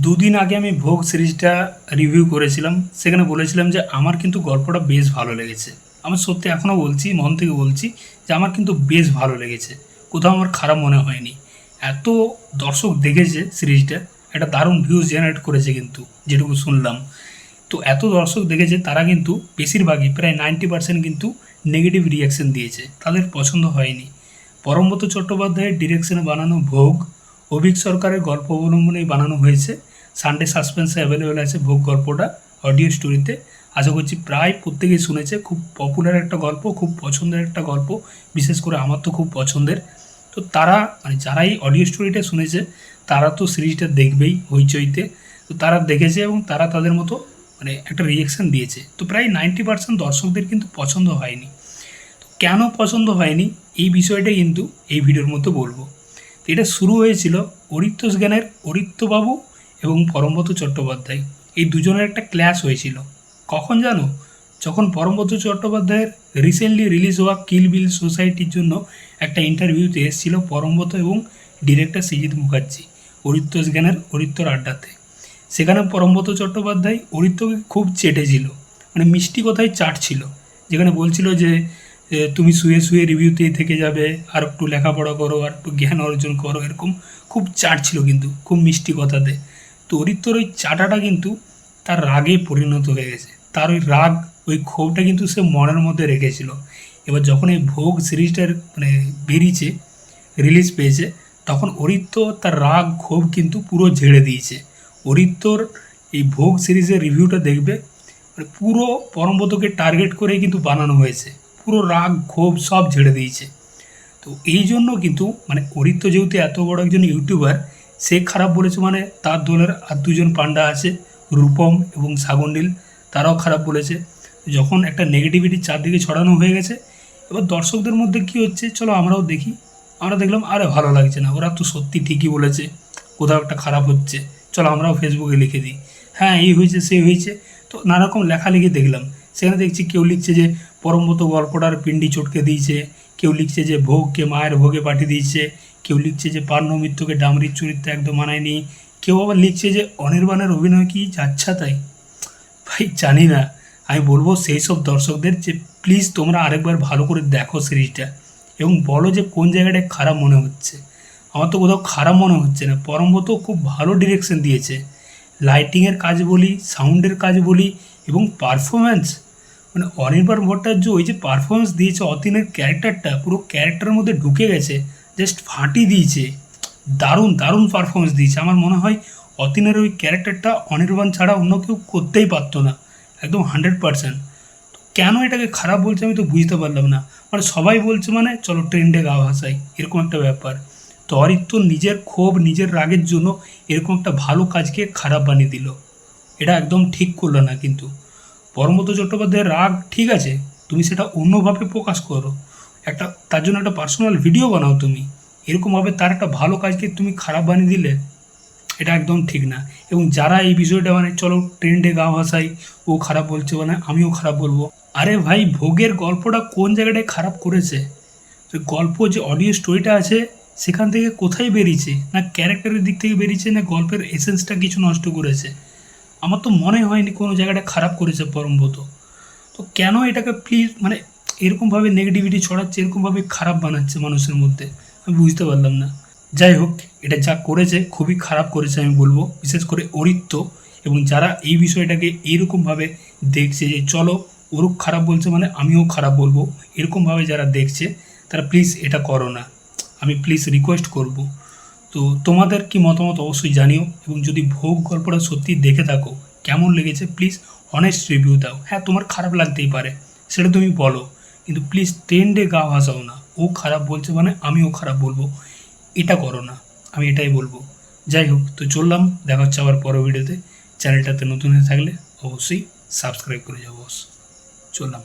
দুদিন আগে আমি ভোগ সিরিজটা রিভিউ করেছিলাম। সেখানে বলেছিলাম যে, আমার কিন্তু গল্পটা বেশ ভালো লেগেছে। আমি সত্যি এখনও বলছি, মন থেকে বলছি যে, আমার কিন্তু বেশ ভালো লেগেছে। কোথাও আমার খারাপ মনে হয়নি। এত দর্শক দেখেছে সিরিজটা, একটা দারুণ ভিউজ জেনারেট করেছে কিন্তু, যেটুকু শুনলাম। তো এত দর্শক দেখেছে, তারা কিন্তু বেশিরভাগই প্রায় নাইনটি পার্সেন্ট কিন্তু নেগেটিভ রিয়াকশন দিয়েছে। তাদের পছন্দ হয়নি। পরমব্রত চট্টোপাধ্যায়ের ডিরেকশনে বানানো ভোগ অভিক সরকারের গল্প অবলম্বনেই বানানো হয়েছে। সানডে সাসপেন্সে অ্যাভেলেবেল আছে ভোগ গল্পটা অডিও স্টোরিতে আশা করছি প্রায় প্রত্যেকেই শুনেছে। খুব পপুলার একটা গল্প, খুব পছন্দের একটা গল্প। বিশেষ করে আমার তো খুব পছন্দের। তো তারা মানে যারা এই অডিও স্টোরিটা শুনেছে, তারা তো সিরিজটা দেখবেই হইচইতে। তো তারা দেখেছে এবং তারা তাদের মতো মানে একটা রিয়েকশন দিয়েছে। তো প্রায় নাইনটি পার্সেন্ট দর্শকদের কিন্তু পছন্দ হয়নি। তো কেন পছন্দ হয়নি? এই বিষয়টা কিন্তু এই ভিডিওর মধ্যে বলব। এটা শুরু হয়েছিল অরিত্য জ্ঞানের অরিত্যবাবু এবং পরমব্রত চট্টোপাধ্যায়। এই দুজনের একটা ক্ল্যাশ হয়েছিল। কখন জানো? যখন পরমব্রত চট্টোপাধ্যায়ের রিসেন্টলি রিলিজ হওয়া কিল বিল সোসাইটির জন্য একটা ইন্টারভিউতে এসেছিল পরমব্রত এবং ডিরেক্টর সৃজিত মুখার্জি অরিত্য জ্ঞানের অরিত্তর আড্ডাতে। সেখানে পরমব্রত চট্টোপাধ্যায় অরিত্রকে খুব চেটেছিল। মানে মিষ্টি কথায় চাটছিল। যেখানে বলছিল যে তুমি শুয়ে শুয়ে রিভিউতেই থেকে যাবে, আর একটু লেখাপড়া করো, আর একটু জ্ঞান অর্জন করো, এরকম খুব চাট ছিল কিন্তু, খুব মিষ্টি কথাতে। তো অরিত্রর ওই চাটাটা কিন্তু তার রাগে পরিণত হয়ে গেছে। তার ওই রাগ, ওই ক্ষোভটা কিন্তু সে মনের মধ্যে রেখেছিল। এবার যখন এই ভোগ সিরিজটার মানে বেরিয়েছে রিলিজ পেয়েছে, তখন অরিত্র তার রাগ, ক্ষোভ কিন্তু পুরো ঝেড়ে দিয়েছে। অরিত্রর এই ভোগ সিরিজের রিভিউটা দেখবে মানে পুরো পরমব্রতকে টার্গেট করেই কিন্তু বানানো হয়েছে। পুরো রাগ, ক্ষোভ সব ঝেড়ে দিয়েছে। তো এই জন্য কিন্তু মানে অরিত্র যেহেতু এত বড় একজন ইউটিউবার, সে খারাপ বলেছে মানে তার দলের আর দুজন পান্ডা আছে, রূপম এবং সাগন্ডিল, তারাও খারাপ বলেছে। যখন একটা নেগেটিভিটি চারদিকে ছড়ানো হয়ে গেছে, এবার দর্শকদের মধ্যে কি হচ্ছে, চলো আমরাও দেখি। আমরা দেখলাম, আরে ভালো লাগছে না, ওরা তো সত্যি ঠিকই বলেছে, কোথাও একটা খারাপ হচ্ছে। চলো আমরাও ফেসবুকে লিখে দিই। হ্যাঁ এই হয়েছে, সেই হয়েছে। তো নানারকম লেখালেখি দেখলাম। সেখানে দেখছি কেউ লিখছে যে পরমত গল্পটার পিণ্ডি চটকে দিয়েছে। কেউ লিখছে যে ভোগকে মায়ের ভোগে পাঠিয়ে দিয়েছে। কেউ লিখছে যে পার্ণ মিত্রকে ডামরির চরিত্র একদম মানায়নি। কেউ আবার লিখছে যে অনির্বাণের অভিনয় কি যাচ্ছা তাই। ভাই, জানি না। আমি বলব সেই সব দর্শকদের যে প্লিজ তোমরা আরেকবার ভালো করে দেখো সিরিজটা এবং বলো যে কোন জায়গাটায় খারাপ মনে হচ্ছে। আমার তো কোথাও খারাপ মনে হচ্ছে না। পরমব্রত খুব ভালো ডিরেকশন দিয়েছে। লাইটিংয়ের কাজ বলি সাউন্ডের কাজ বলি এবং পারফরম্যান্স মানে অনির্বাণ ভট্টাচার্য ওই যে পারফরমেন্স দিয়েছে, অতীনের ক্যারেক্টারটা পুরো ক্যারেক্টারের মধ্যে ঢুকে গেছে জাস্ট ফাটি দিয়েছে। দারুণ দারুণ পারফরমেন্স দিয়েছে। আমার মনে হয় অতীনের ওই ক্যারেক্টারটা অনির্বাণ ছাড়া অন্য কেউ করতেই পারতো না। একদম হান্ড্রেড পারসেন্ট কেন এটাকে খারাপ বলছে আমি তো বুঝতে পারলাম না। মানে সবাই বলছে মানে চলো ট্রেন্ডে গা ভাসাই। এরকম একটা ব্যাপার। তো অরিত্র নিজের ক্ষোভ, নিজের রাগের জন্য এরকম একটা ভালো কাজকে খারাপ বানিয়ে দিল। এটা একদম ঠিক করল না কিন্তু। পরমত চট্টোপাধ্যায়ের রাগ ঠিক আছে, তুমি সেটা অন্যভাবে প্রকাশ করো। একটা, তার জন্য একটা পার্সোনাল ভিডিও বানাও তুমি। এরকমভাবে তার একটা ভালো কাজকে তুমি খারাপ বানিয়ে দিলে, এটা একদম ঠিক না। এবং যারা এই বিষয়টা মানে চলো ট্রেন্ডে গা ভাসাই, ও খারাপ বলছে মানে আমিও খারাপ বলব। আরে ভাই, ভোগের গল্পটা কোন জায়গাটায় খারাপ করেছে? গল্প যে অডিও স্টোরিটা আছে, সেখান থেকে কোথায় বেরিয়েছে? না ক্যারেক্টারের দিক থেকে বেরিয়েছে, না গল্পের এসেন্সটা কিছু নষ্ট করেছে? আমার তো মনে হয়নি কোনো জায়গাটা খারাপ করেছে পরমব্রত। তো কেন এটাকে প্লিজ মানে এরকমভাবে নেগেটিভিটি ছড়াচ্ছে, এরকমভাবে খারাপ বানাচ্ছে মানুষের মধ্যে? আমি বুঝতে পারলাম না। যাই হোক, এটা যা করেছে, খুবই খারাপ করেছে আমি বলব, বিশেষ করে অরিত্য এবং যারা এই বিষয়টাকে এইরকমভাবে দেখছে যে চলো ওরও খারাপ বলছে মানে আমিও খারাপ বলব, এরকমভাবে যারা দেখছে, তারা প্লিজ এটা করো না। আমি প্লিজ রিকোয়েস্ট করব। তো তোমাদের কি মতামত অবশ্যই জানিও এবং যদি ভোগ গল্পটা সত্যি দেখে থাকো, কেমন লেগেছে প্লিজ অনেস্ট রিভিউ দাও। হ্যাঁ তোমার খারাপ লাগতেই পারে, সেটা তুমি বলো, কিন্তু প্লিজ ট্রেন্ডে গা ভাসাও না। ও খারাপ বলছে মানে আমিও খারাপ বলব, এটা করো না, আমি এটাই বলব। যাই হোক, তো চললাম, দেখা হচ্ছে আবার পরের ভিডিওতে চ্যানেলটাতে নতুন হয়ে থাকলে অবশ্যই সাবস্ক্রাইব করে যাব চললাম।